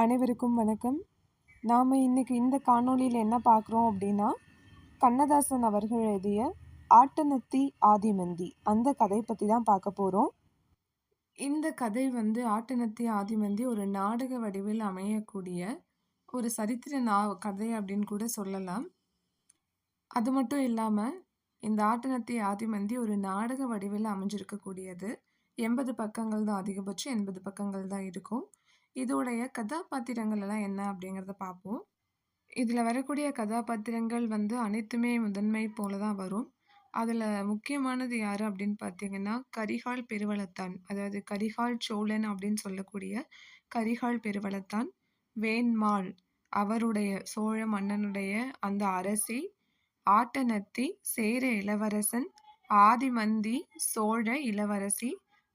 அனைவருக்கும் வணக்கம். நாம் இன்றைக்கி இந்த காணொளியில் என்ன பார்க்குறோம் அப்படின்னா கண்ணதாசன் அவர்கள் எழுதிய ஆட்டனத்தி ஆதிமந்தி. அந்த கதை பற்றி தான் பார்க்க போகிறோம் இந்த கதை வந்து ஆட்டனத்தி ஆதிமந்தி ஒரு நாடக வடிவில் அமையக்கூடிய ஒரு சரித்திர நா கதை அப்படின்னு கூட சொல்லலாம். அது மட்டும் இல்லாமல் இந்த ஆட்டனத்தி ஆதிமந்தி ஒரு நாடக வடிவில் அமைஞ்சிருக்கக்கூடியது. எண்பது பக்கங்கள் தான் அதிகபட்சம் எண்பது பக்கங்கள் தான் இருக்கும். இதோடைய கதாபாத்திரங்கள் எல்லாம் என்ன அப்படிங்கிறத பார்ப்போம். இதில் வரக்கூடிய கதாபாத்திரங்கள் வந்து அனைத்துமே முதன்மை போல தான் வரும். அதில் முக்கியமானது யார் அப்படின்னு பார்த்தீங்கன்னா கரிகால் பெருவளத்தான். அதாவது கரிகால் சோழன் அப்படின்னு சொல்லக்கூடிய கரிகால் பெருவளத்தான் வேண்மாள் அவருடைய சோழ மன்னனுடைய அந்த அரசி ஆட்டனத்தி சேர இளவரசன் ஆதிமந்தி சோழ இளவரசி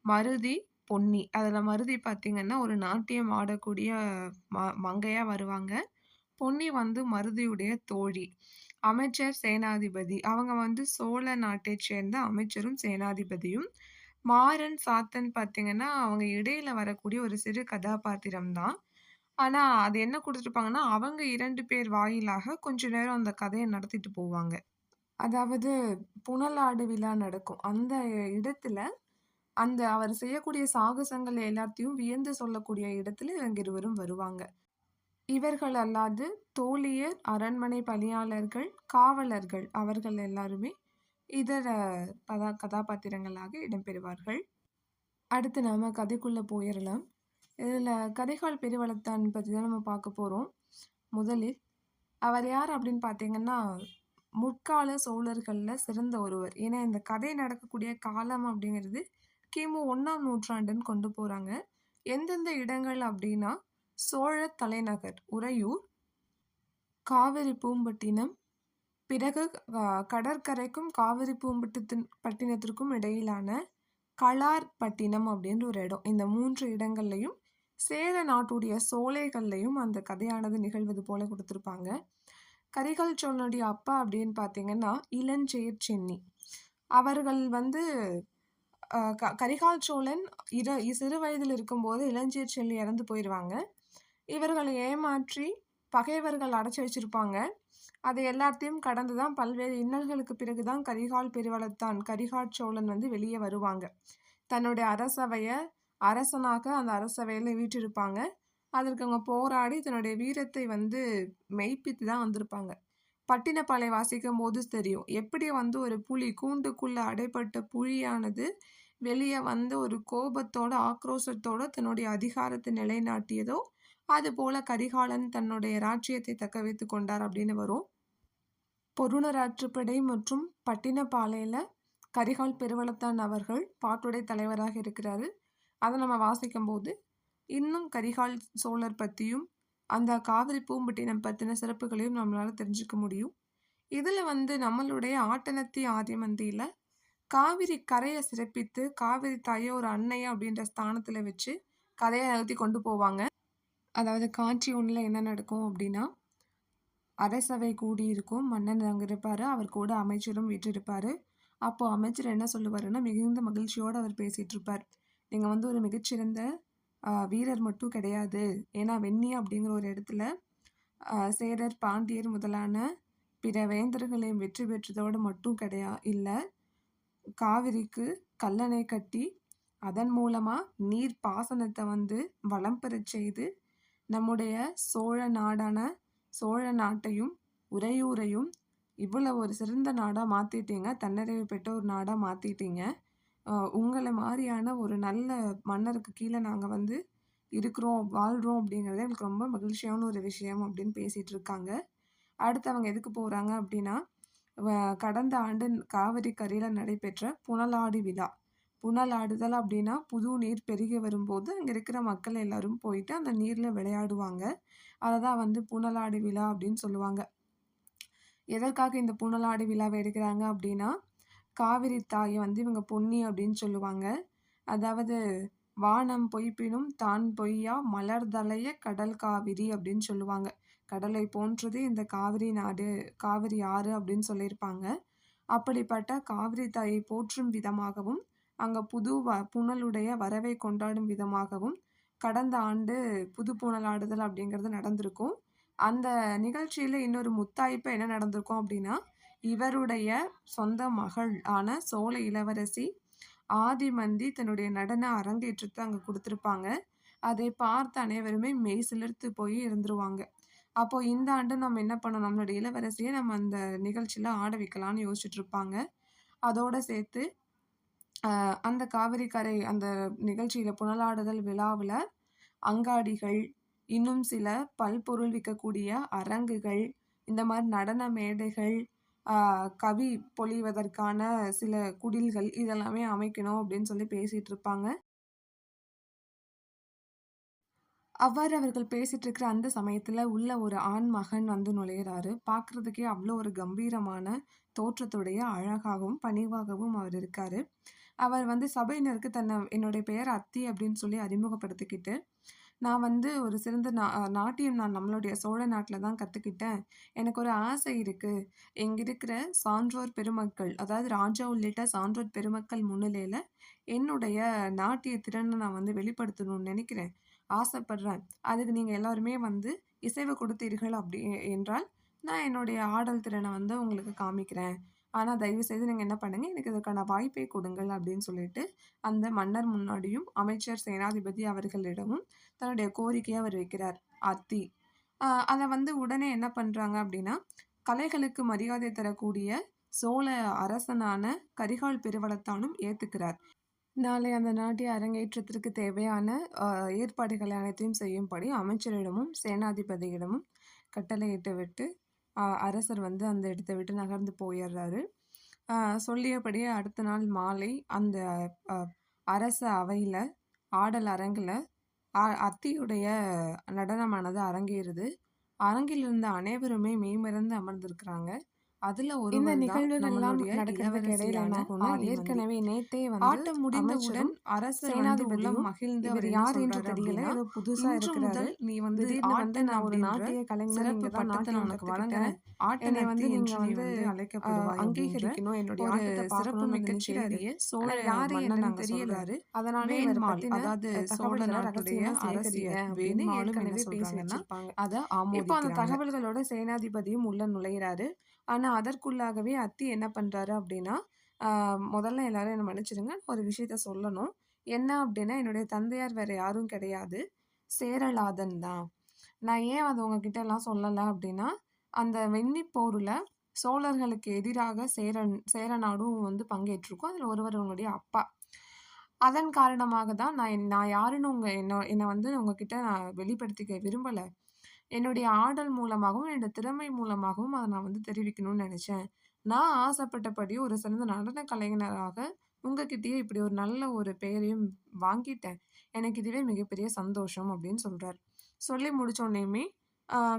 மருதி பொன்னி. அதில் மருதி பார்த்திங்கன்னா ஒரு நாட்டியம் ஆடக்கூடிய ம மங்கையாக வருவாங்க. பொன்னி வந்து மருதியுடைய தோழி. அமைச்சர் சேனாதிபதி. அவங்க வந்து சோழ நாட்டை சேர்ந்த அமைச்சரும் சேனாதிபதியும். மாறன் சாத்தன் பார்த்திங்கன்னா அவங்க இடையில வரக்கூடிய ஒரு சிறு கதாபாத்திரம் தான். ஆனால் அது என்ன கொடுத்துருப்பாங்கன்னா அவங்க இரண்டு பேர் வாயிலாக கொஞ்ச நேரம் அந்த கதையை நடத்திட்டு போவாங்க. அதாவது புனலாடு விழா நடக்கும். அந்த இடத்துல அந்த அவர் செய்யக்கூடிய சாகசங்கள் எல்லாத்தையும் வியந்து சொல்லக்கூடிய இடத்துல இவங்க இருவரும் வருவாங்க. இவர்கள் அல்லாது தோழியர் அரண்மனை பணியாளர்கள் காவலர்கள் அவர்கள் எல்லாருமே இதர கதா கதாபாத்திரங்களாக இடம்பெறுவார்கள். அடுத்து நாம கதைக்குள்ள போயிடலாம் இதில் கதைகால் பெருவளத்தான் பற்றி தான் நம்ம பார்க்க போகிறோம் முதலில் அவர் யார் அப்படின்னு பார்த்தீங்கன்னா முற்கால சோழர்களில் சிறந்த ஒருவர். ஏன்னா இந்த கதை நடக்கக்கூடிய காலம் அப்படிங்கிறது கிமு ஒன்றாம் நூற்றாண்டுன்னு கொண்டு போகிறாங்க எந்தெந்த இடங்கள் அப்படின்னா சோழ தலைநகர் உறையூர் காவிரி பூம்பட்டினம் பிறகு கடற்கரைக்கும் காவிரி பூம்பட்டித்தின் பட்டினத்திற்கும் இடையிலான கலார்பட்டினம் அப்படின்ற ஒரு இடம். இந்த மூன்று இடங்கள்லையும் சேர நாட்டுடைய சோலைகள்லையும் அந்த கதையானது நிகழ்வது போல கொடுத்துருப்பாங்க. கரிகால் சோழனுடைய அப்பா அப்படின்னு பார்த்தீங்கன்னா இளஞ்செயர் சென்னி அவர்கள் வந்து க கரிகால் சோழன் இரு சிறு வயதில் இருக்கும்போது இளஞ்சியர் செல்லி இறந்து போயிடுவாங்க இவர்களை ஏமாற்றி பகைவர்கள் அடைச்சி வச்சிருப்பாங்க. அது எல்லாத்தையும் கடந்து தான் பல்வேறு இன்னல்களுக்கு பிறகு தான் கரிகால் பெருவளத்தான் கரிகால் சோழன் வந்து வெளியே வருவாங்க. தன்னுடைய அரசவையை அரசனாக அந்த அரசவையில் வீற்றிருப்பாங்க. அதற்கு அவங்க போராடி தன்னுடைய வீரத்தை வந்து மெய்ப்பித்து தான் வந்திருப்பாங்க. பட்டினப்பாலை வாசிக்கும் போது தெரியும். எப்படி வந்து ஒரு புலி கூண்டுக்குள்ள அடைப்பட்ட புலியானது வெளியே வந்து ஒரு கோபத்தோட ஆக்ரோஷத்தோட தன்னுடைய அதிகாரத்தை நிலைநாட்டியதோ அது போல கரிகாலன் தன்னுடைய ராஜ்யத்தை தக்க வைத்து கொண்டார் அப்படின்னு வரும். பொருணராற்றுப்படை மற்றும் பட்டினப்பாளையில் கரிகால் பெருவளத்தான் அவர்கள் பாட்டுடை தலைவராக இருக்கிறாரு. அதை நம்ம வாசிக்கும் போது இன்னும் கரிகால் சோழர் பற்றியும் அந்த காவிரி பூம்பட்டினம் பற்றின சிறப்புகளையும் நம்மளால் தெரிஞ்சுக்க முடியும். இதில் வந்து நம்மளுடைய ஆட்டனத்தி ஆதிமந்தியில் காவிரி கரையை சிறப்பித்து காவிரி தாயை ஒரு அன்னையா அப்படின்ற ஸ்தானத்தில் வச்சு கதையை நகர்த்தி கொண்டு போவாங்க. அதாவது காட்சி ஒன்றில் என்ன நடக்கும் அப்படின்னா அரசவை கூடி இருக்கும். மன்னன் அங்கே இருப்பார் அவர் கூட அமைச்சரும் விட்டிருப்பார் அப்போ அமைச்சர் என்ன சொல்லுவாருன்னா மிகுந்த மகிழ்ச்சியோடு அவர் பேசிகிட்டு இருப்பார் நீங்கள் வந்து ஒரு மிகச்சிறந்த வீரர் மட்டும் கிடையாது. ஏன்னா வெண்ணி அப்படிங்கிற ஒரு இடத்துல சேரர் பாண்டியர் முதலான பிற வேந்தர்களையும் வெற்றி பெற்றதோடு மட்டும் கிடையா இல்லை காவிரிக்கு கல்லணை கட்டி அதன் மூலமாக நீர் பாசனத்தை வந்து வளம் பெறச் செய்து நம்முடைய சோழ நாடான சோழ நாட்டையும் உறையூரையும் இவ்வளோ ஒரு சிறந்த நாடாக மாற்றிட்டீங்க தன்னறிவு பெற்ற ஒரு நாடாக மாற்றிட்டீங்க உங்களை மாதிரியான ஒரு நல்ல மன்னருக்கு கீழே நாங்கள் வந்து இருக்கிறோம் வாழ்கிறோம் அப்படிங்கிறது எனக்கு ரொம்ப மகிழ்ச்சியான ஒரு விஷயம் அப்படின்னு பேசிகிட்டு இருக்காங்க. அடுத்து அவங்க எதுக்கு போகிறாங்க அப்படின்னா கடந்த ஆண்டு காவிரி கரையில் நடைபெற்ற புனலாடி விழா. புனலாடுதல் அப்படின்னா புது நீர் பெருகி வரும்போது அங்கே இருக்கிற மக்கள் எல்லாரும் போயிட்டு அந்த நீரில் விளையாடுவாங்க. அதை தான் வந்து புனலாடி விழா அப்படின்னு சொல்லுவாங்க. எதற்காக இந்த புனலாடி விழாவை எடுக்கிறாங்க அப்படின்னா காவிரி தாயை வந்து இவங்க பொன்னி அப்படின்னு சொல்லுவாங்க. அதாவது வானம் பொய்ப்பினும் தான் பொய்யா மலர்தலைய கடல் காவிரி அப்படின்னு சொல்லுவாங்க. கடலை போன்றது இந்த காவிரி நாடு காவிரி ஆறு அப்படின்னு சொல்லியிருப்பாங்க அப்படிப்பட்ட காவிரி தாயை போற்றும் விதமாகவும் அங்கே புது வ புனலுடைய வரவை கொண்டாடும் விதமாகவும் கடந்த ஆண்டு புதுப்பூணல் ஆடுதல் அப்படிங்கிறது நடந்திருக்கும். அந்த நிகழ்ச்சியில் இன்னொரு முத்தாய்ப்பு என்ன நடந்திருக்கும் அப்படின்னா, இவருடைய சொந்த மகள் ஆன சோழ இளவரசி ஆதிமந்தி தன்னுடைய நடன அரங்கேற்றத்தை அங்கே கொடுத்துருப்பாங்க அதை பார்த்து அனைவருமே மெய் சிலிர்த்து போய் இருந்துருவாங்க. அப்போது இந்த ஆண்டு நம்ம என்ன பண்ணணும், நம்மளுடைய இளவரசியை நம்ம அந்த நிகழ்ச்சியில் ஆட வைக்கலான்னு யோசிச்சுட்டு இருப்பாங்க. அதோடு சேர்த்து அந்த காவிரி கரை அந்த நிகழ்ச்சியில் புனலாடுதல் விழாவில் அங்காடிகள், இன்னும் சில பல்பொருள் விற்கக்கூடிய அரங்குகள், இந்த மாதிரி நடன மேடைகள், கவி பொழிவதற்கான சில குடில்கள் இதெல்லாமே அமைக்கணும் அப்படின்னு சொல்லி பேசிகிட்டு இருப்பாங்க. அவ்வாறு அவர்கள் பேசிட்டு இருக்கிற அந்த சமயத்துல உள்ள ஒரு ஆண் மகன் வந்து நுழையிறாரு. பார்க்கறதுக்கே அவ்வளோ ஒரு கம்பீரமான தோற்றத்துடைய அழகாகவும், பணிவாகவும் அவர் இருக்காரு. அவர் வந்து சபையினருக்கு தன்னை என்னுடைய பெயர் அத்தி அப்படின்னு சொல்லி அறிமுகப்படுத்திக்கிட்டு, நான் வந்து ஒரு சிறந்த நா நாட்டியம் நான் நம்மளுடைய சோழ நாட்டில் தான் கற்றுக்கிட்டேன் எனக்கு ஒரு ஆசை இருக்குது இங்க இருக்கிற சான்றோர் பெருமக்கள், அதாவது ராஜா உள்ளிட்ட சான்றோர் பெருமக்கள் முன்னிலையில் என்னுடைய நாட்டிய திறனை நான் வந்து வெளிப்படுத்தணும்னு நினைக்கிறேன் ஆசைப்படுறேன். அதுக்கு நீங்கள் எல்லாருமே வந்து இசைவு கொடுத்தீர்கள் அப்படி என்றால், நான் என்னுடைய ஆடல் திறனை வந்து உங்களுக்கு காமிக்கிறேன். ஆனால் தயவு செய்து நீங்கள் என்ன பண்ணுங்க, எனக்கு இதற்கான வாய்ப்பை கொடுங்கள் அப்படின்னு சொல்லிட்டு, அந்த மன்னர் முன்னாடியும், அமைச்சர் சேனாதிபதி அவர்களிடமும் தன்னுடைய கோரிக்கையை அவர் வைக்கிறார். அத்தி. அதை வந்து உடனே என்ன பண்ணுறாங்க அப்படின்னா, கலைகளுக்கு மரியாதை தரக்கூடிய சோழ அரசனான கரிகால் பெருவளத்தானும் ஏற்றுக்கிறார் நாளை அந்த நாட்டிய அரங்கேற்றத்திற்கு தேவையான ஏற்பாடுகளை ஏற்பாடுகள் அனைத்தையும் செய்யும்படி அமைச்சரிடமும், சேனாதிபதியிடமும் கட்டளையிட்டு விட்டு, அரசர் வந்து அந்த இடத்தை விட்டு நகர்ந்து போயிடுறாரு சொல்லியபடியே அடுத்த நாள் மாலை அந்த அரச அவையில் ஆடல் அரங்கில் அ அத்தியுடைய நடனமானது அரங்கேறுது. அரங்கில் இருந்த அனைவருமே மெய்மறந்து அமர்ந்திருக்கிறாங்க. அதுல இந்த ஒருவர் தான் நிகழ்வுகள்லாம் நம்மளுடைய நடக்கிறதுக்கு இடையில இளவரசியான என்ன ஆகும்னா, ஆதிமந்தி. ஏற்கனவே நேத்தே வந்து ஆட்டம் முடிந்தவுடன் உள்ளம் சேனாதிபதியும் மகிழ்ந்து அவர் என்ன யார் என்று தெரியல. ஏதோ புதுசா "இன்று இருக்கிறாரு. முதல் நீ வந்து ஆட்டன் நான் ஒரு நாட்டிய கலைஞர், சிறப்பு பட்டத்த உனக்கு. வழங்குறேன். என்னை ஆட்டனத்தி வந்து நீங்க வந்து வந்து அ அழைக்கப்படுவாய்" அப்படின்ற அங்கீகரிக்கணும். என்னுடைய ஒரு ஆட்டத்த சிறப்பு மிக்க. செய்திய சோழ ஆனா யாரு மன்னன் என்னன்னு அங்க தெரியல. சொல்றாரு. அதனால அதாவது அ சோழ தகவல்கள நாட்டுடைய ரகசியமா சேகரிங்க அரசியர் அப்படின்னு வேண்மாளும் என்ன ஏற்கனவே பேசி சொல்றாங்கன்னா, வச்சிருப்பாங்க. அத இப்போ அந்த. தகவல்களோட சேனாதிபதியும் உள்ள நுழையிறாரு. ஆனால் அதற்குள்ளாகவே அத்தி என்ன பண்ணுறாரு அப்படின்னா, முதல்ல எல்லாரும் என்னை மன்னிச்சிடுங்க. ஒரு விஷயத்த சொல்லணும். என்ன அப்படின்னா, என்னுடைய தந்தையார் வேறு யாரும் கிடையாது. சேரலாதன் தான். நான் ஏன் அத உங்ககிட்டலாம் சொல்லலை அப்படின்னா, அந்த வெண்ணிப் போரில் சோழர்களுக்கு எதிராக சேரன் சேர நாடும் வந்து பங்கேற்றிருக்கும். அதில் ஒருவர் உங்களுடைய அப்பா. அதன் காரணமாக தான் நான் நான் யாருன்னு உங்கள் என்ன என்னை வந்து உங்ககிட்ட நான் வெளிப்படுத்திக்க விரும்பலை என்னுடைய ஆடல் மூலமாகவும், என்னோட திறமை மூலமாகவும் அதை நான் வந்து தெரிவிக்கணும்னு நினச்சேன் நான் ஆசைப்பட்டபடி ஒரு சிறந்த நடன கலைஞராக உங்ககிட்டயே இப்படி ஒரு நல்ல ஒரு பெயரையும் வாங்கிட்டேன். எனக்கு இதுவே மிகப்பெரிய சந்தோஷம்" அப்படின்னு சொல்கிறார் சொல்லி முடிச்சோனையுமே,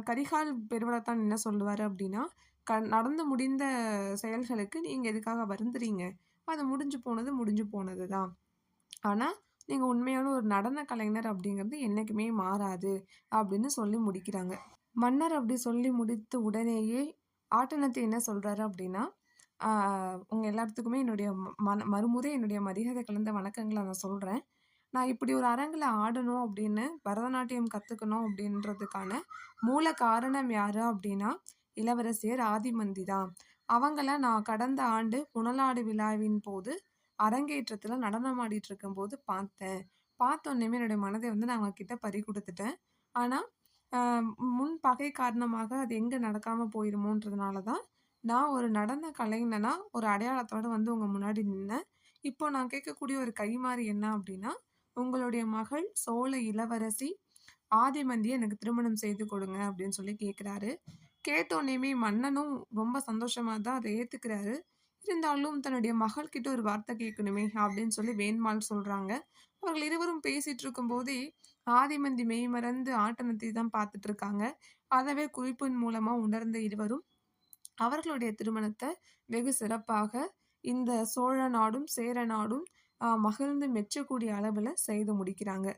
கரிகால் பெருவளத்தான் என்ன சொல்லுவார் அப்படின்னா, "க நடந்து முடிந்த செயல்களுக்கு நீங்கள் எதுக்காக வருந்துறீங்க? அது முடிஞ்சு போனது, முடிஞ்சு போனது தான். ஆனால் நீங்கள் உண்மையான ஒரு நடன கலைஞர் அப்படிங்கிறது என்றைக்குமே மாறாது" அப்படின்னு சொல்லி முடிக்கிறாங்க. மன்னர் அப்படி சொல்லி முடித்த உடனேயே, ஆட்டனத்தி என்ன சொல்கிறாரு அப்படின்னா, உங்கள் எல்லாத்துக்குமே என்னுடைய ம மன மறுமுறை என்னுடைய மரியாதை கலந்த வணக்கங்களை நான் சொல்கிறேன் நான் இப்படி ஒரு அரங்கில் ஆடணும் அப்படின்னு, பரதநாட்டியம் கற்றுக்கணும் அப்படின்றதுக்கான மூல காரணம் யார் அப்படின்னா, இளவரசியர் ஆதிமந்தி தான். அவங்கள நான் கடந்த ஆண்டு புனலாடு விழாவின் போது அரங்கேற்றத்தில் நடனம் ஆடிட்டு இருக்கும்போது பார்த்தேன். பார்த்தோன்னே என்னுடைய மனதை வந்து நான் அவங்க கிட்ட பறி கொடுத்துட்டேன் ஆனால் முன் பகை காரணமாக அது எங்கே நடக்காமல் போயிருமோன்றதுனால தான், நான் ஒரு நடன கலைஞனா ஒரு அடையாளத்தோடு வந்து உங்கள் முன்னாடி நின்னேன். இப்போ நான் கேட்கக்கூடிய ஒரு கைம்மாறு என்ன அப்படின்னா, உங்களுடைய மகள் சோழ இளவரசி ஆதிமந்தியை எனக்கு திருமணம் செய்து கொடுங்க" அப்படின்னு சொல்லி கேட்குறாரு கேட்டோன்னேமே மன்னனும் ரொம்ப சந்தோஷமாக தான் அதை ஏற்றுக்கிறாரு இருந்தாலும் தன்னுடைய மகள் கிட்ட ஒரு வார்த்தை கேட்கணுமே அப்படின்னு சொல்லி வேண்மாள் சொல்றாங்க. அவர்கள் இருவரும் பேசிட்டு இருக்கும்போதே, ஆதிமந்தி மெய்மறந்து ஆட்டனத்தை தான் பார்த்துட்டு இருக்காங்க. அதவே குறிப்பின் மூலமா உணர்ந்த இருவரும், அவர்களுடைய திருமணத்தை வெகு சிறப்பாக இந்த சோழ நாடும், சேர நாடும் மகிழ்ந்து மெச்சக்கூடிய அளவுல செய்து முடிக்கிறாங்க.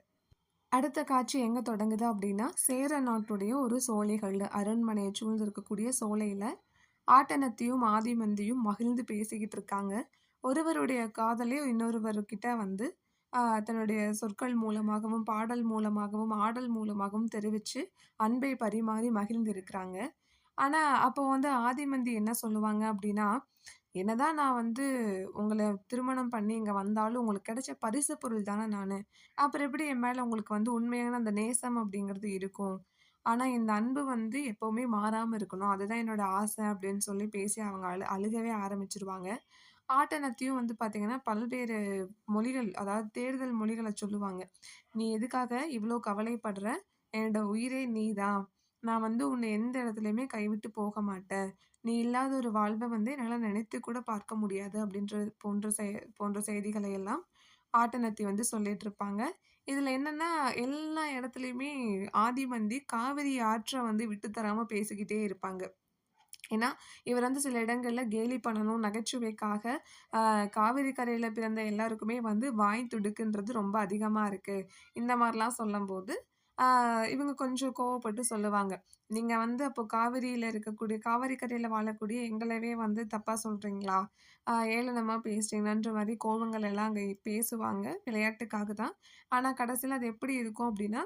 அடுத்த காட்சி எங்க தொடங்குது அப்படின்னா, சேர நாட்டுடைய ஒரு சோலைகள்ல, அரண்மனையை சூழ்ந்திருக்கக்கூடிய சோலையில, ஆட்டனத்தையும் ஆதிமந்தியும் மகிழ்ந்து பேசிக்கிட்டு இருக்காங்க. ஒருவருடைய காதலே இன்னொருவர்கிட்ட வந்து, தன்னுடைய சொற்கள் மூலமாகவும், பாடல் மூலமாகவும், ஆடல் மூலமாகவும் தெரிவித்து அன்பை பரிமாறி மகிழ்ந்திருக்கிறாங்க. ஆனால் அப்போ வந்து ஆதிமந்தி என்ன சொல்லுவாங்க அப்படின்னா "என்னதான் நான் வந்து உங்களை திருமணம் பண்ணி இங்கே வந்தாலும், உங்களுக்கு கிடைச்ச பரிசு பொருள் தானே நான் அப்புறம் எப்படி என் மேலே உங்களுக்கு வந்து உண்மையான அந்த நேசம் அப்படிங்கிறது இருக்கும். ஆனால் இந்த அன்பு வந்து எப்போவுமே மாறாமல் இருக்கணும். அதுதான் என்னோடய ஆசை." அப்படின்னு சொல்லி பேசி அவங்க அழு அழுகவே ஆரம்பிச்சிருவாங்க ஆட்டனத்தையும் வந்து பார்த்தீங்கன்னா, பல்வேறு மொழிகள் அதாவது தேடுதல் மொழிகளை சொல்லுவாங்க. "நீ எதுக்காக இவ்வளோ கவலைப்படுற? என்னோட உயிரே நீ தான் நான் வந்து உன்னை எந்த இடத்துலையுமே கைவிட்டு போக மாட்டேன். நீ இல்லாத ஒரு வாழ்வை வந்து என்னால் நினைத்து கூட பார்க்க முடியாது." அப்படின்ற போன்ற செய போன்ற செய்திகளை எல்லாம் ஆட்டனத்தி வந்து சொல்லிட்டுருப்பாங்க. இதில் என்னென்னா எல்லா இடத்துலையுமே ஆதிமந்தி காவிரி ஆற்றை வந்து விட்டு தராமல் பேசிக்கிட்டே இருப்பாங்க. ஏன்னா, இவர் வந்து சில இடங்களில் கேலி பண்ணணும், நகைச்சுவைக்காக காவிரி கரையில் பிறந்த எல்லாருக்குமே வந்து வாய் துடுக்குன்றது ரொம்ப அதிகமாக இருக்குது இந்த மாதிரிலாம் சொல்லும்போது இவங்க கொஞ்சம் கோவப்பட்டு சொல்லுவாங்க. நீங்கள் வந்து அப்போ காவிரியில் இருக்கக்கூடிய காவிரி கரையில் வாழக்கூடிய எங்களவே வந்து தப்பாக சொல்கிறீங்களா ஏளனமாக பேசுகிறீங்களான்ற மாதிரி கோபங்கள் எல்லாம் அங்கே பேசுவாங்க. விளையாட்டுக்காக தான். ஆனால் கடைசியில் அது எப்படி இருக்கும் அப்படின்னா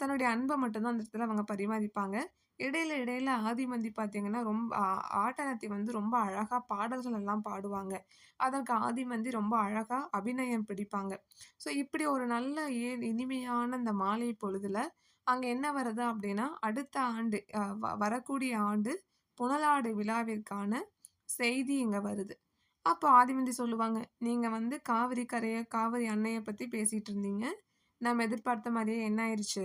தன்னுடைய அன்பை மட்டும்தான் அந்த இடத்துல அவங்க பரிமாறிப்பாங்க. இடையில இடையில ஆதிமந்தி பார்த்தீங்கன்னா, ரொம்ப ஆ ஆட்டனத்தி வந்து ரொம்ப அழகா பாடல்கள் எல்லாம் பாடுவாங்க. அதற்கு ஆதிமந்தி ரொம்ப அழகா அபிநயம் பிடிப்பாங்க. ஸோ இப்படி ஒரு நல்ல ஏ இனிமையான அந்த மாலை பொழுதுல, அங்க என்ன வருது அப்படின்னா அடுத்த ஆண்டு வ வரக்கூடிய ஆண்டு புனலாடு விழாவிற்கான செய்தி இங்க வருது. அப்போ ஆதிமந்தி சொல்லுவாங்க, "நீங்க வந்து காவிரி கரையை காவிரி அன்னையை பத்தி பேசிட்டு இருந்தீங்க. நம்ம எதிர்பார்த்த மாதிரியே என்ன ஆயிடுச்சு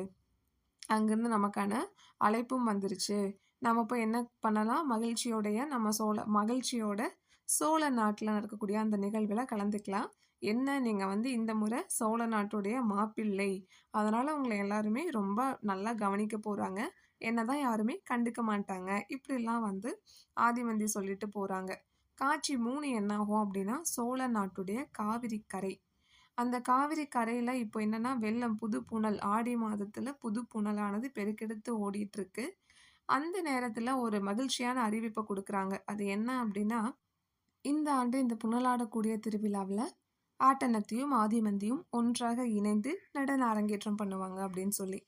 அங்கேருந்து நமக்கான அழைப்பும் வந்துருச்சு. நம்ம இப்போ என்ன பண்ணலாம்? மகிழ்ச்சியோடைய நம்ம சோழ மகிழ்ச்சியோட சோழ நாட்டில் நடக்கக்கூடிய அந்த நிகழ்வில் கலந்துக்கலாம். என்ன நீங்கள் வந்து இந்த முறை சோழ நாட்டுடைய மாப்பிள்ளை. அதனால் உங்களை எல்லாருமே ரொம்ப நல்லா கவனிக்க போகிறாங்க என்ன தான் யாருமே கண்டுக்க மாட்டாங்க." இப்படிலாம் வந்து ஆதிமந்தி சொல்லிட்டு போகிறாங்க காட்சி 3 என்னாகும் அப்படின்னா சோழ நாட்டுடைய காவிரி கரை. அந்த காவிரி கரையில் இப்போ என்னென்னா வெள்ளம் புது புனல் ஆடி மாதத்தில் புது புனலானது பெருக்கெடுத்து ஓடிட்டுருக்கு. அந்த நேரத்தில் ஒரு மகிழ்ச்சியான அறிவிப்பை கொடுக்குறாங்க அது என்ன அப்படின்னா இந்த ஆண்டு இந்த புனலாடக்கூடிய திருவிழாவில் ஆட்டனத்தையும் ஆதிமந்தியும் ஒன்றாக இணைந்து நடன அரங்கேற்றம் பண்ணுவாங்க அப்படின்னு சொல்லி.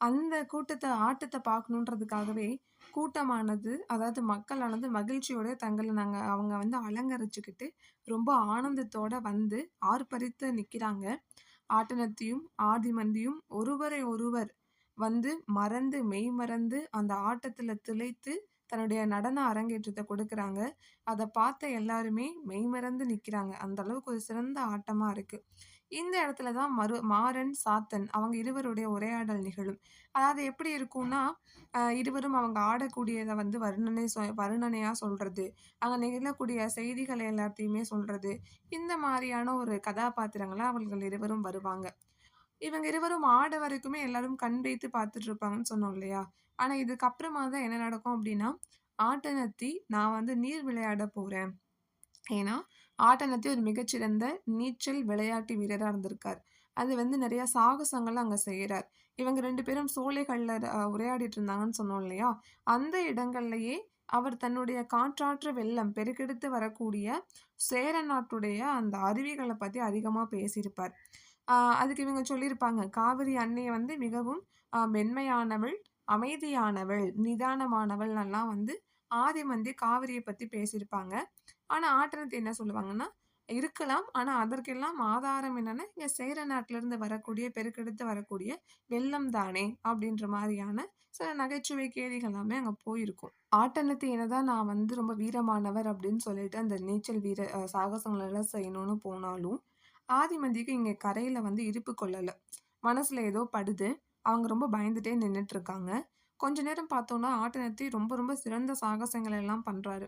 அந்த கூட்டத்தை ஆட்டத்தை பார்க்கணுன்றதுக்காகவே கூட்டமானது அதாவது மக்களானது மகிழ்ச்சியோட தங்களை நாங்கள் அவங்க வந்து அலங்கரிச்சுக்கிட்டு, ரொம்ப ஆனந்தத்தோட வந்து ஆர்ப்பரித்து நிற்கிறாங்க ஆட்டனத்தையும் ஆதிமந்தியும் ஒருவரை ஒருவர் வந்து மறந்து, மெய் மறந்து அந்த ஆட்டத்தில் திளைத்து தன்னுடைய நடன அரங்கேற்றத்தை கொடுக்குறாங்க. அதை பார்த்த எல்லாருமே மெய்மறந்து நிற்கிறாங்க அந்த அளவுக்கு ஒரு சிறந்த ஆட்டமாக இருக்குது இந்த இடத்துல தான் மறு மாறன், சாத்தன் அவங்க இருவருடைய உரையாடல் நிகழும். அதாவது எப்படி இருக்கும்னா, இருவரும் அவங்க ஆடக்கூடியதை வந்து வர்ணனை சொ வர்ணனையாக சொல்றது, அங்கே நிகழக்கூடிய செய்திகளை எல்லாத்தையுமே சொல்கிறது இந்த மாதிரியான ஒரு கதாபாத்திரங்களை அவர்கள் இருவரும் வருவாங்க. இவங்க இருவரும் ஆட வரைக்குமே எல்லாரும் கண் வைத்து பார்த்துட்டு இருப்பாங்கன்னு சொன்னோம் இல்லையா? ஆனால் இதுக்கப்புறமா தான் என்ன நடக்கும் அப்டின்னா, ஆட்டனத்தி நான் வந்து நீர் விளையாட போறேன். ஏன்னா, ஆட்டனத்தி ஒரு மிகச்சிறந்த நீச்சல் விளையாட்டு வீரராக இருந்திருக்கார். அது வந்து நிறைய சாகசங்கள் அங்கே செய்கிறார் இவங்க ரெண்டு பேரும் சோலைகளில் உரையாடிட்டு இருந்தாங்கன்னு சொன்னோம் இல்லையா? அந்த இடங்கள்லையே அவர் தன்னுடைய காற்றாற்று வெள்ளம் பெருக்கெடுத்து வரக்கூடிய சேர நாட்டுடைய அந்த அருவிகளை பற்றி அதிகமாக பேசியிருப்பார். அதுக்கு இவங்க சொல்லியிருப்பாங்க, "காவிரி அன்னை வந்து மிகவும் மென்மையானவள், அமைதியானவள், நிதானமானவள் எல்லாம் வந்து ஆதிமந்தி காவிரியை பற்றி பேசியிருப்பாங்க. ஆனால் ஆட்டனத்தி என்ன சொல்லுவாங்கன்னா, "இருக்கலாம். ஆனால் அதற்கெல்லாம் ஆதாரம் என்னென்னா இங்கே சேர நாட்டிலிருந்து வரக்கூடிய பெருக்கெடுத்து வரக்கூடிய வெள்ளம் தானே!" அப்படின்ற மாதிரியான சில நகைச்சுவை கேதிகள் எல்லாமே அங்கே போயிருக்கும். ஆட்டனத்தி என்னதான் நான் வந்து ரொம்ப வீரமானவர் அப்படின்னு சொல்லிட்டு அந்த நீச்சல் வீர சாகசங்களெல்லாம் சாகசங்கள் எல்லாம் செய்யணும்னு போனாலும், ஆதிமந்திக்கு இங்கே கரையில் வந்து இருப்பு கொள்ளலை மனசில் ஏதோ படுது. அவங்க ரொம்ப பயந்துட்டே நின்னுட்டு இருக்காங்க. கொஞ்ச நேரம் பார்த்தோம்னா, ஆட்டனத்தி ரொம்ப ரொம்ப சிறந்த சாகசங்கள் எல்லாம் பண்ணுறாரு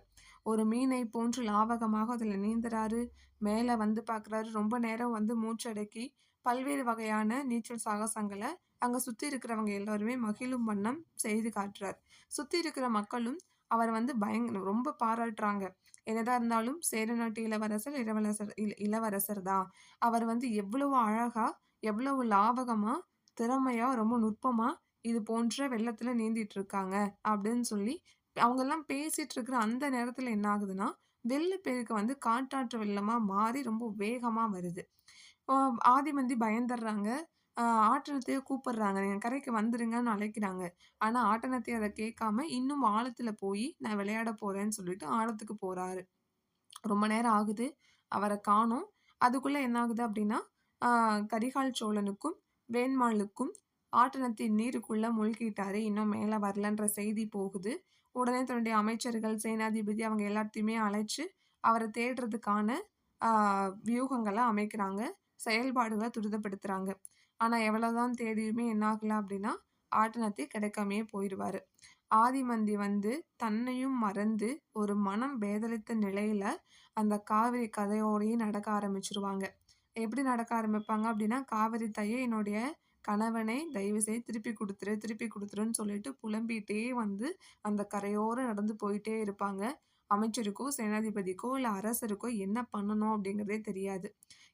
ஒரு மீனை போன்று லாவகமாக அதில் நீந்துறாரு. மேலே வந்து பார்க்குறாரு. ரொம்ப நேரம் வந்து மூச்சடக்கி, பல்வேறு வகையான நீச்சல் சாகசங்களை அங்கே சுற்றி இருக்கிறவங்க எல்லாருமே மகிழும் வண்ணம் செய்து காட்டுறார். சுற்றி இருக்கிற மக்களும் அவரை வந்து பயங் ரொம்ப பாராட்டுறாங்க. என்னதான் இருந்தாலும் சேர நாட்டு இளவரசர், இளவரசர் இளவரசர் தான். அவர் வந்து எவ்வளவு அழகாக எவ்வளவு லாவகமாக திறமையாக ரொம்ப நுட்பமாக இது போன்ற வெள்ளத்தில் நீந்திட்டு இருக்காங்க. அப்படின்னு சொல்லி அவங்கெல்லாம் பேசிட்டு இருக்கிற அந்த நேரத்தில் என்ன ஆகுதுன்னா, வெள்ளப்பெருக்கு வந்து காட்டாற்று வெள்ளமாக மாறி ரொம்ப வேகமாக வருது. ஆதிமந்தி பயந்துடுறாங்க அ கூப்பிடுறாங்க. "நீங்க கரைக்கு வந்துடுங்கன்னு அழைக்கிறாங்க. ஆனால் ஆட்டனத்தி அதை கேட்காம இன்னும் ஆழத்தில் போய் "நான் விளையாட போகிறேன்னு சொல்லிட்டு ஆழத்துக்கு போகிறாரு ரொம்ப நேரம் ஆகுது. அவரை காணோம். அதுக்குள்ளே என்ன ஆகுது அப்படின்னா கரிகால் சோழனுக்கும், வேண்மாளுக்கும் ஆட்டனத்தி நீருக்குள்ள மூழ்கிட்டாரு. இன்னும் மேலே வரலன்ற செய்தி போகுது. உடனே தன்னுடைய அமைச்சர்கள், சேனாதிபதி அவங்க எல்லாத்தையுமே அழைச்சு, அவரை தேடுறதுக்கான வியூகங்களை அமைக்கிறாங்க. செயல்பாடுகளை துரிதப்படுத்துகிறாங்க ஆனால் எவ்வளோதான் தேடியுமே என்ன ஆகல அப்படின்னா ஆட்டனத்தி கிடைக்காமயே போயிடுவார் ஆதிமந்தி வந்து தன்னையும் மறந்து, ஒரு மனம் பேதலித்த நிலையில் அந்த காவிரி கரையோரயே நடக்க ஆரம்பிச்சிருவாங்க எப்படி நடக்க ஆரம்பிப்பாங்க அப்படின்னா "காவிரி தையை என்னுடைய கணவனை தயவு செய்து திருப்பி கொடுத்துரு திருப்பி கொடுத்துருன்னு சொல்லிட்டு புலம்பிகிட்டே வந்து அந்த கரையோரம் நடந்து போயிட்டே இருப்பாங்க. அமைச்சருக்கோ, சேனாதிபதிக்கோ, இல்லை அரசருக்கோ என்ன பண்ணணும் அப்படிங்கிறதே தெரியாது.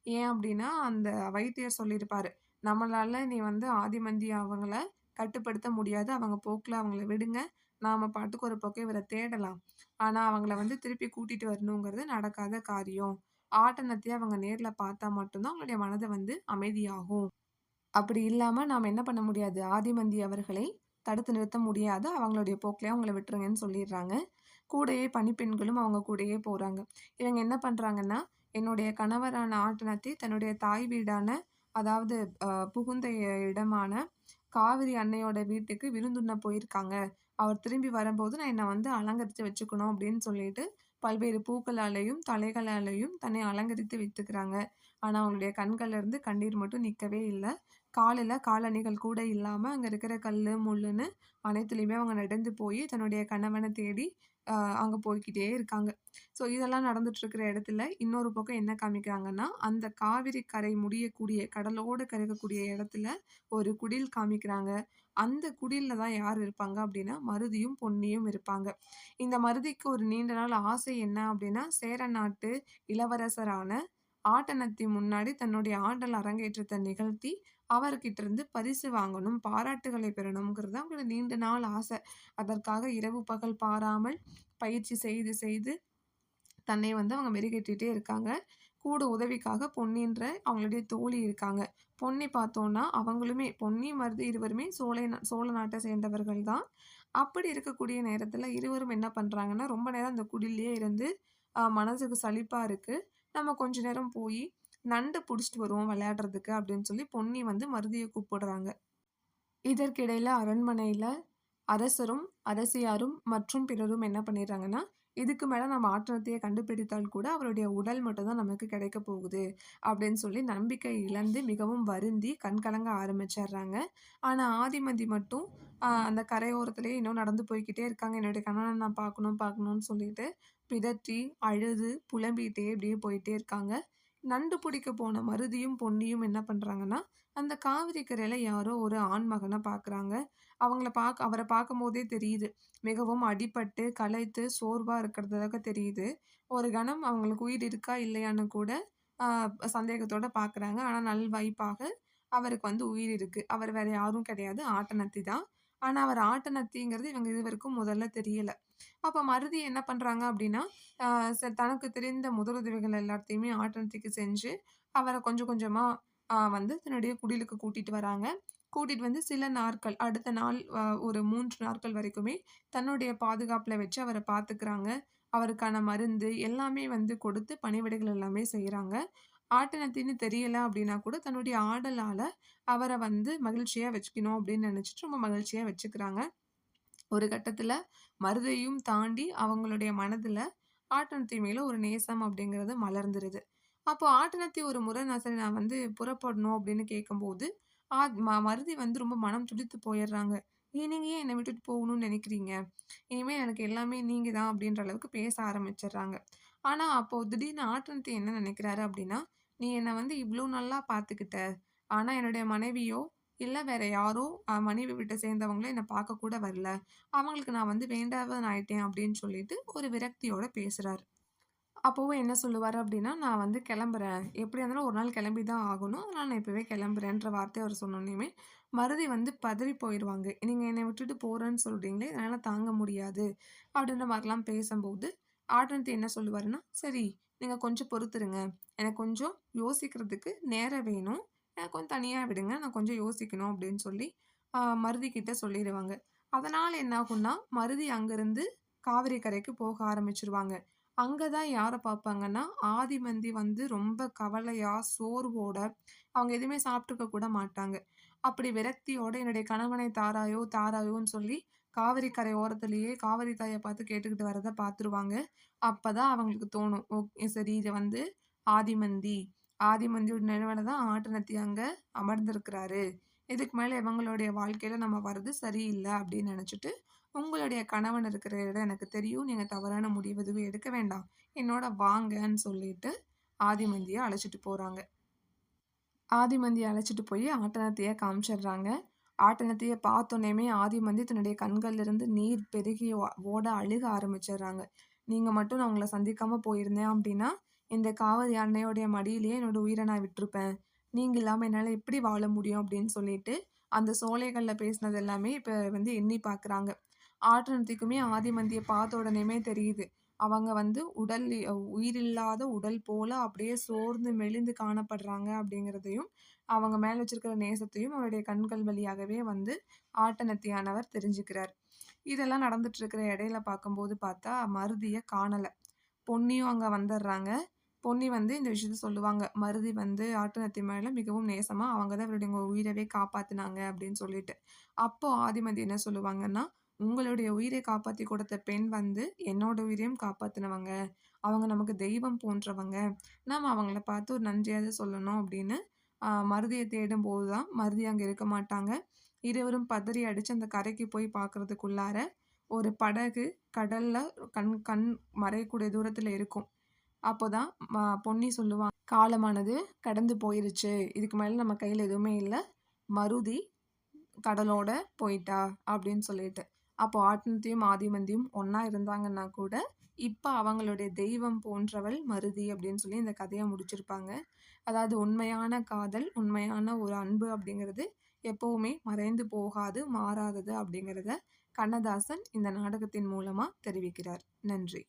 ஏன் அப்படின்னா அந்த வைத்தியர் சொல்லியிருப்பாரு. நம்மளால் நீ வந்து ஆதிமந்தி அவங்கள கட்டுப்படுத்த முடியாது. அவங்க போக்கில் அவங்கள விடுங்க. நாம் பாட்டுக்கு ஒரு பக்கம் இவரை தேடலாம். ஆனால் அவங்கள வந்து திருப்பி கூட்டிகிட்டு வரணுங்கிறது நடக்காத காரியம். ஆட்டணத்தையே அவங்க நேரில் பார்த்தா மட்டும்தான் அவங்களுடைய மனதை வந்து அமைதியாகும். அப்படி இல்லாமல் நாம் என்ன பண்ண முடியாது, ஆதிமந்தி அவர்களை தடுத்து நிறுத்த முடியாது. அவங்களுடைய போக்கிலே அவங்கள விட்டுருங்கன்னு" சொல்லிடுறாங்க கூடையே பணிப்பெண்களும் அவங்க கூடயே போகிறாங்க இவங்க என்ன பண்ணுறாங்கன்னா என்னுடைய கணவரான ஆட்டனத்தை தன்னுடைய தாய் வீடான அதாவது புகுந்த இடமான காவிரி அன்னையோட வீட்டுக்கு விருந்துண்ண போயிருக்காங்க. அவர் திரும்பி வரும்போது நான் என்னை வந்து அலங்கரித்து வச்சுக்கணும் அப்படின்னு சொல்லிட்டு, பல்வேறு பூக்களாலேயும் தலைகளாலேயும் தன்னை அலங்கரித்து வைத்துக்கிறாங்க. ஆனால் அவங்களுடைய கண்கள்லேருந்து கண்ணீர் மட்டும் நிற்கவே இல்லை காலில் காலணிகள் கூட இல்லாமல் அங்கே இருக்கிற கல் முள்ளுன்னு அனைத்துலேயுமே அவங்க நடந்து போய் தன்னுடைய கணவனை தேடி அங்கே போய்கிட்டே போய்க்கிட்டே இருக்காங்க. ஸோ இதெல்லாம் நடந்துட்டுருக்கிற இடத்துல இன்னொரு பக்கம் என்ன காமிக்கிறாங்கன்னா, அந்த காவிரி கரை முடியக்கூடிய கடலோடு கரைக்கக்கூடிய இடத்துல ஒரு குடில் காமிக்கிறாங்க. அந்த குடிலில் தான் யார் இருப்பாங்க அப்படின்னா மருதியும், பொன்னியும் இருப்பாங்க. இந்த மருதிக்கு ஒரு நீண்ட நாள் ஆசை என்ன அப்படின்னா சேர நாட்டு இளவரசரான ஆட்டனத்தி முன்னாடி தன்னுடைய ஆடல் அரங்கேற்றத்தை நிகழ்த்தி, அவர்கிட்ட இருந்து பரிசு வாங்கணும், பாராட்டுகளை பெறணுங்கிறது அவங்களோட நீண்ட நாள் ஆசை. அதற்காக இரவு பகல் பாராமல் பயிற்சி செய்து செய்து தன்னை வந்து அவங்க மெருகேற்றிட்டே இருக்காங்க. கூட உதவிக்காக பொன்னின்ற அவங்களுடைய தோழி இருக்காங்க. பொன்னி பார்த்தோன்னா அவங்களுமே பொன்னி, மருது இருவருமே சோலை சோழ நாட்டை சேர்ந்தவர்கள் தான். அப்படி இருக்கக்கூடிய நேரத்தில் இருவரும் என்ன பண்ணுறாங்கன்னா ரொம்ப நேரம் அந்த குடில்லயே இருந்து மனசுக்கு சளிப்பாக இருக்குது நம்ம கொஞ்ச நேரம் போய் நண்டு பிடிச்சிட்டு வருவோம் விளையாடுறதுக்கு அப்படின்னு சொல்லி பொன்னி வந்து மருதியை கூப்பிடுறாங்க. இதற்கிடையில் அரண்மனையில் அரசரும், அரசியாரும் மற்றும் பிறரும் என்ன பண்ணிடுறாங்கன்னா, "இதுக்கு மேலே நம்ம ஆற்றத்தையே கண்டுபிடித்தால் கூட அவருடைய உடல் மட்டும் தான் நமக்கு கிடைக்க போகுது" அப்படின்னு சொல்லி நம்பிக்கை இழந்து மிகவும் வருந்தி கண்கலங்க ஆரம்பிச்சிடுறாங்க ஆனால் ஆதிமதி மட்டும் அந்த கரையோரத்துலேயே இன்னும் நடந்து போய்க்கிட்டே இருக்காங்க. என்னுடைய கணவனை நான் பார்க்கணும் பார்க்கணும்னு சொல்லிட்டு பிதற்றி, அழுது, புலம்பிகிட்டே இப்படியே போயிட்டே இருக்காங்க. நண்டு பிடிக்க போன மருதியும், பொன்னியும் என்ன பண்ணுறாங்கன்னா அந்த காவிரி யாரோ ஒரு ஆண் மகனை பார்க்குறாங்க. அவங்கள பாக்க அவரை பார்க்கும்போதே தெரியுது. மிகவும் அடிபட்டு, களைத்து, சோர்வாக இருக்கிறதாக தெரியுது. ஒரு கணம் அவங்களுக்கு உயிர் இருக்கா இல்லையான்னு கூட சந்தேகத்தோடு பார்க்குறாங்க. ஆனால் நல்வாய்ப்பாக அவருக்கு வந்து உயிர் இருக்குது அவர் வேறு யாரும் கிடையாது. ஆட்டனத்தி தான். ஆனால் அவர் ஆட்டனத்திங்கிறது இவங்க இருவருக்கும் முதல்ல தெரியலை அப்போ மருதி என்ன பண்ணுறாங்க அப்படின்னா ச தனக்கு தெரிந்த முதலுதவிகள் எல்லாத்தையுமே ஆட்டனத்திக்கு செஞ்சு, அவரை கொஞ்சம் கொஞ்சமாக வந்து தன்னுடைய குடிலுக்கு கூட்டிகிட்டு வராங்க. கூட்டிகிட்டு வந்து சில நாட்கள், அடுத்த நாள் ஒரு மூன்று நாட்கள் வரைக்குமே தன்னுடைய பாதுகாப்பில் வச்சு அவரை பார்த்துக்கிறாங்க. அவருக்கான மருந்து எல்லாமே வந்து கொடுத்து பணிவிடைகள் எல்லாமே செய்கிறாங்க ஆட்டனத்தின்னு தெரியல அப்படின்னா கூட தன்னுடைய ஆடலால் அவரை வந்து மகிழ்ச்சியாக வச்சுக்கணும் அப்படின்னு நினச்சிட்டு ரொம்ப மகிழ்ச்சியாக வச்சுக்கிறாங்க. ஒரு கட்டத்தில் மருதையும் தாண்டி அவங்களுடைய மனதில் ஆட்டனத்தி மேல ஒரு நேசம் அப்படிங்கிறது மலர்ந்துருது. அப்போ ஆட்டனத்தி ஒரு முறை நான் சரி நான் வந்து புறப்படணும் அப்படின்னு கேட்கும்போது, ஆ மருதி வந்து ரொம்ப மனம் துடித்து போயிடுறாங்க "ஏன் நீங்கள் ஏன் என்னை விட்டுட்டு போகணும்னு நினைக்கிறீங்க இனிமேல் எனக்கு எல்லாமே நீங்கள் தான்" அப்படின்ற அளவுக்கு பேச ஆரம்பிச்சிடுறாங்க ஆனால் அப்போது திடீர்னு ஆட்டனத்தி என்ன நினைக்கிறாரு அப்படின்னா, "நீ என்னை வந்து இவ்வளோ நல்லா பார்த்துக்கிட்ட. ஆனால் என்னுடைய மனைவியோ, இல்லை வேற யாரோ மனைவி விட்டு சேர்ந்தவங்களே என்னை பார்க்க கூட வரல. அவங்களுக்கு நான் வந்து வேண்டாதவன் ஆயிட்டேன்" அப்படின்னு சொல்லிட்டு ஒரு விரக்தியோட பேசுகிறார் அப்போவும் என்ன சொல்லுவார் அப்படின்னா, "நான் வந்து கிளம்புறேன். எப்படியா இருந்தாலும் ஒரு நாள் கிளம்பி தான் ஆகணும். அதனால் நான் இப்போவே கிளம்புறேன்ற" வார்த்தையை அவர் சொன்னோனயுமே, மருதி வந்து பதறி போயிடுவாங்க நீங்கள் என்னை விட்டுட்டு போகிறேன்னு சொல்கிறீங்களே என்னால் தாங்க முடியாது" அப்படின்ற மாதிரிலாம் பேசும்போது ஆட்டனத்தி என்ன சொல்லுவாருன்னா, "சரி, நீங்கள் கொஞ்சம் பொறுத்துருங்க. எனக்கு கொஞ்சம் யோசிக்கிறதுக்கு நேரம் வேணும். எனக்கு கொஞ்சம் தனியாக விடுங்க. நான் கொஞ்சம் யோசிக்கணும் அப்படின்னு சொல்லி மருதிக்கிட்ட மருதி அதனால் சொல்லிருவாங்க. என்ன ஆகும்னா, மருதி அங்கேருந்து காவிரி கரைக்கு போக ஆரம்பிச்சிருவாங்க அங்கே தான் யாரை பார்ப்பாங்கன்னா, ஆதிமந்தி வந்து ரொம்ப கவலையாக சோர்வோட அவங்க எதுவுமே சாப்பிட்டுக்க கூட மாட்டாங்க. அப்படி விரக்தியோட என்னுடைய கணவனை தாராயோ, தாராயோன்னு சொல்லி காவிரி கரை ஓரத்துலேயே காவிரி தாயை பார்த்து கேட்டுக்கிட்டு வரதை பார்த்துருவாங்க. அப்போ தான் அவங்களுக்கு தோணும். ஓகே சரி இது வந்து ஆதிமந்தி. ஆதிமந்தியோட நினைவுல தான் ஆட்டனத்தி அங்கே அமர்ந்திருக்கிறாரு. இதுக்கு மேலே இவங்களுடைய வாழ்க்கையில் நம்ம வர்றது சரியில்லை அப்படின்னு நினச்சிட்டு உங்களுடைய கணவன் இருக்கிற இடம் எனக்கு தெரியும். நீங்கள் தவறான முடிவு எதுவும் எடுக்க வேண்டாம். என்னோட வாங்கன்னு சொல்லிட்டு ஆதிமந்தியை அழைச்சிட்டு போகிறாங்க ஆதிமந்தியை அழைச்சிட்டு போய் ஆட்டனத்திய காமிச்சிடுறாங்க. ஆட்டனத்தையே பார்த்தோன்னே ஆதிமந்தி தன்னுடைய கண்கள்லேருந்து நீர் பெருகி ஓ ஓட அழுக ஆரம்பிச்சிடுறாங்க. நீங்கள் மட்டும் நான் உங்களை சந்திக்காமல் போயிருந்தேன் அப்படின்னா, இந்த காவிரி அன்னையோடைய மடியிலேயே என்னோட உயிரை நான் விட்டுருப்பேன். நீங்கள் இல்லாமல் என்னால் எப்படி வாழ முடியும் அப்படின்னு சொல்லிட்டு, அந்த சோலைகளில் பேசினது எல்லாமே இப்போ வந்து எண்ணி பார்க்குறாங்க. ஆட்டனத்துக்குமே ஆதிமந்தியை பார்த்த உடனேமே தெரியுது. அவங்க வந்து உடல் உயிரில்லாத உடல் போல் அப்படியே சோர்ந்து மெலிந்து காணப்படுறாங்க அப்படிங்கிறதையும், அவங்க மேலே வச்சிருக்கிற நேசத்தையும் அவருடைய கண்கள் வழியாகவே வந்து ஆட்டனத்தியானவர் தெரிஞ்சுக்கிறார். இதெல்லாம் நடந்துட்டு இருக்கிற இடையில பார்க்கும்போது பார்த்தா, மருதியை காணலை பொன்னியும் அங்கே வந்துடுறாங்க. பொன்னி வந்து இந்த விஷயத்த சொல்லுவாங்க. மருதி வந்து ஆட்டனத்தி மேல மிகவும் நேசமா, அவங்க தான் அவருடைய உயிரவே காப்பாத்துனாங்க அப்படின்னு சொல்லிட்டு. அப்போ ஆதிமதி என்ன சொல்லுவாங்கன்னா, உங்களுடைய உயிரை காப்பாத்தி கொடுத்த பெண் வந்து என்னோட உயிரையும் காப்பாற்றினவங்க அவங்க நமக்கு தெய்வம் போன்றவங்க. நாம அவங்கள பார்த்து ஒரு நன்றியாவது சொல்லணும் அப்படின்னு மருதியை தேடும் போது தான் மருதி அங்கே இருக்க மாட்டாங்க. இருவரும் பதறி அடித்து அந்த கரைக்கு போய் பார்க்கறதுக்குள்ளார, ஒரு படகு கடலில் கண் கண் மறையக்கூடிய தூரத்தில் இருக்கும். அப்போதான் ம பொன்னி சொல்லுவாங்க, "காலமானது கடந்து போயிருச்சு. இதுக்கு மேலே நம்ம கையில் எதுவுமே இல்லை மருதி கடலோட போயிட்டா" அப்படின்னு சொல்லிட்டு. அப்போ ஆட்டினத்தையும் ஆதிமந்தியும் ஒன்றா இருந்தாங்கன்னா கூட, இப்போ அவங்களுடைய தெய்வம் போன்றவள் மருதி அப்படின்னு சொல்லி இந்த கதையை முடிச்சிருப்பாங்க. அதாவது உண்மையான காதல், உண்மையான ஒரு அன்பு அப்படிங்கிறது எப்போவுமே மறைந்து போகாது, மாறாதது அப்படிங்கிறத கண்ணதாசன் இந்த நாடகத்தின் மூலமாக தெரிவிக்கிறார். நன்றி.